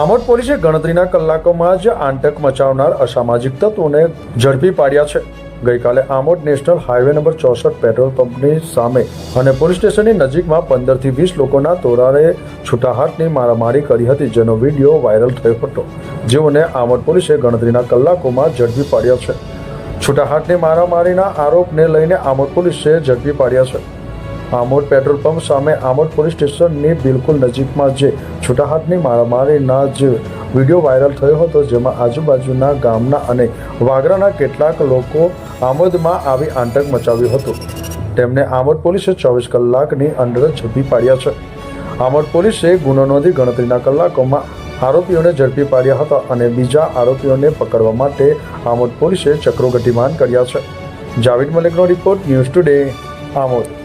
આમોદ પોલીસે ગણતરીના કલાકોમાં જ આંટક મચાવનાર અસામાજિક તત્વોને ઝડપી પાડ્યા છે. ગઈકાલે આમોદ નેશનલ હાઈવે નંબર ચોસઠ પેટ્રોલ પંપની સામે અને પોલીસ સ્ટેશનની નજીકમાં પંદરથી વીસ લોકોના તોરારે છૂટાહાટની મારામારી કરી હતી, જેનો વીડિયો વાયરલ થયો હતો. જેઓને આમોદ પોલીસે ગણતરીના કલાકોમાં ઝડપી પાડ્યા છે. છૂટાહાટની મારામારીના આરોપને લઈને આમોદ પોલીસે ઝડપી પાડ્યા છે. આમોદ પેટ્રોલ પંપ સામે આમોદ પોલીસ સ્ટેશનની બિલકુલ નજીકમાં જે છૂટાહાટની મારામારીના જે વીડિયો વાયરલ થયો હતો, જેમાં આજુબાજુના ગામના અને વાગરાના કેટલાક લોકો આમોદમાં આવી આંતક મચાવ્યું હતું. તેમને આમોદ પોલીસે ચોવીસ કલાકની અંદર ઝડપી પાડ્યા છે. આમોદ પોલીસે ગુનો નોંધી ગણતરીના કલાકોમાં આરોપીઓને ઝડપી પાડ્યા હતા અને બીજા આરોપીઓને પકડવા માટે આમોદ પોલીસે ચક્રો ગતિમાન કર્યા છે. જાવેદ મલિકનો રિપોર્ટ ન્યૂઝ ટુડે, આમોદ.